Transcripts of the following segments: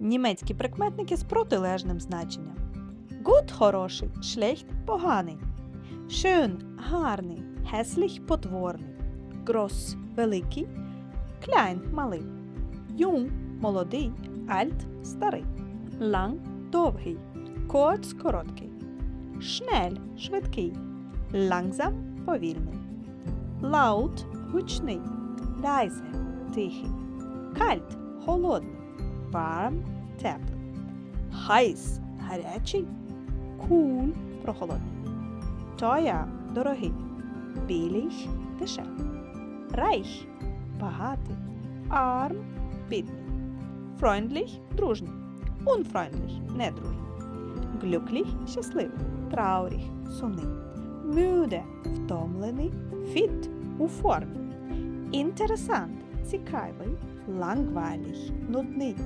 Німецькі прикметники з протилежним значенням. Gut – хороший, schlecht – поганий. Schön – гарний, hässlich – потворний. Gross – великий, klein – малий. Jung – молодий, alt – старий. Lang – довгий, kurz – короткий. Schnell – швидкий, langsam – повільний. Laut – гучний, leise – тихий. Kalt – холодний, warm – теплий. Heiß – гарячий, cool – прохолодний. Teuer – дорогий, billig – дешевий. Reich – багатий, arm – бідний. Freundlich – дружній, unfreundlich – недружній. Glücklich – щасливий, traurig – сумний. Müde – втомлений, fit – у формі. Interessant – цікавий, langweilig – нудний.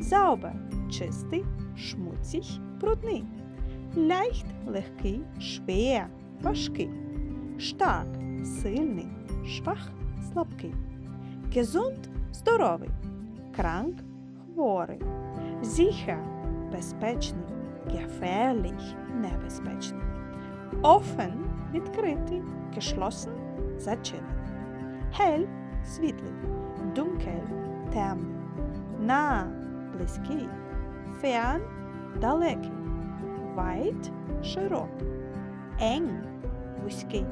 Sauber – чистий, schmutzig – брудний. Leicht – легкий, schwer – важкий. Stark – сильний, schwach – слабкий. Gesund – здоровий. Krank – хворий. Sicher – безпечний. Gefährlich – небезпечний. Offen – відкритий. Geschlossen – зачинений. Hell – світлий. Темний. Nah – близький. фіан – далекий. вайт – широкий. Eng – вузький.